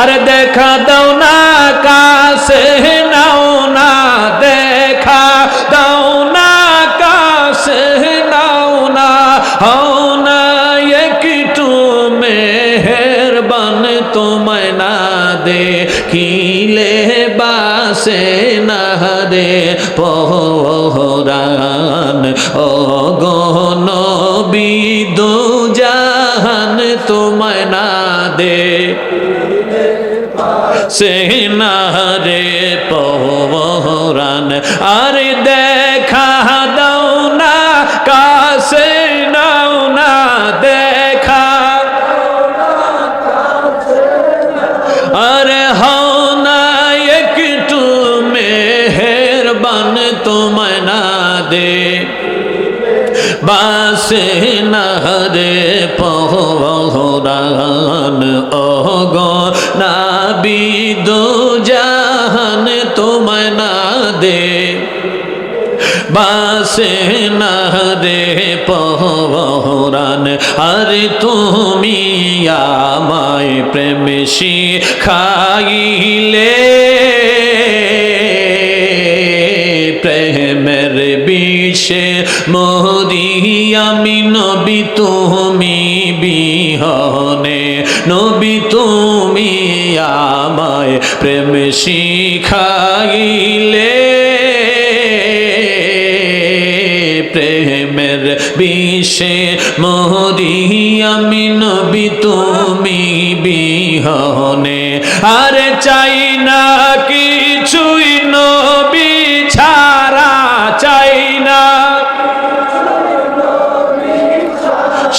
আরে দেখা দাও না, কাছে নাও না, দেখা দাও না, কাছে নাও না। হও না, একটু মেহেরবান তোমায় না দে, কিলে বাসে না দে, পহরান। ও গণ বিদু জাহান তোমায় না সেনারে পহরান। আরে দেখা দাও না, কাছে নাও না, দেখা। আরে হও না, একটু মেহেরবান তোমায় না দে। বাসে নারে পহরান অগ নাবিদ জাহান তোমায় না দে, বাসে নারে পহরান। আরে তুমি আমায় প্রেম খাইলে প্রেমের বিষে মরি আমি নবী, তুমি বিহনে। নবী, তুমি আমায় প্রেম শিখাইলে। প্রেমের বিষে মরি আমি নবী, তুমি বিহনে। আরে চাই না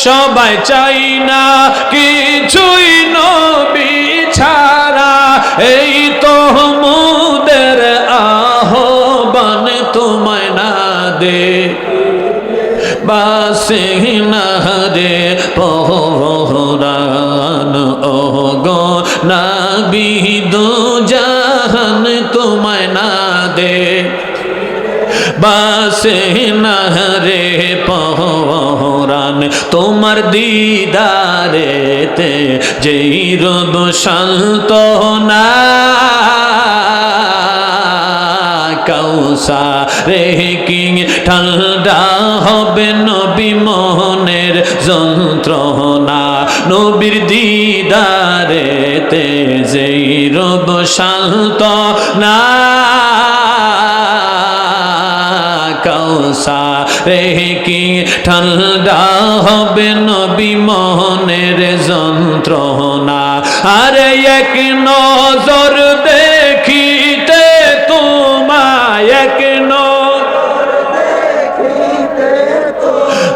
সবাই চাই না কিছুই নবী ছাড়া। এই তো মুদের আহ্বান তোমায় না দে। বাসে না রে পহরান ও গো নাবিদ জাহান তোমায় না দে। বাসে না রে পহরান তোমার দিদারেতে, যেই রব শান্ত না কৌসা রে কিং, ঠান্ডা হবে নবী মোহনের যন্ত্রণা। নবীর দিদারেতে যেই রব শান্ত না কৌসা কি ঠান্ডা হবে নবী মোহনের যন্ত্রণা। আরে এক নজর দেখিতে তোমায়, এক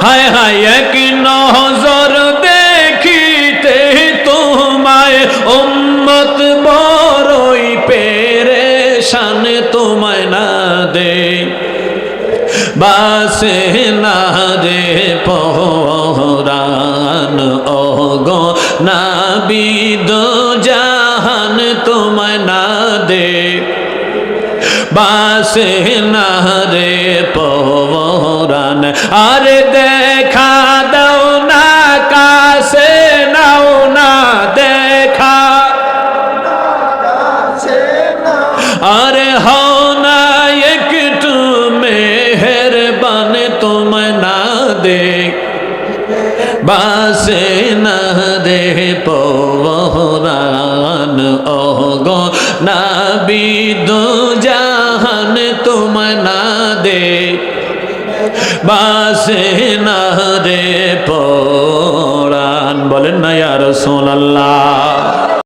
হায় হায়, এক নজর দেখিতে তোমায়, উম্মত বড়ই পেরেশান তোমায় না দে। বাসে না রে পহরান অগ নাবিদ জাহান তোমায় না দে। বাসে না রে পহরান, আরে দেখা তোমায় না দেখ বাসে না দে পহরান অগ নাবিদ জাহান তোমায় না দে, বাসে না রে পরাণ বলেন না ইয়ার সোনাল্লাহ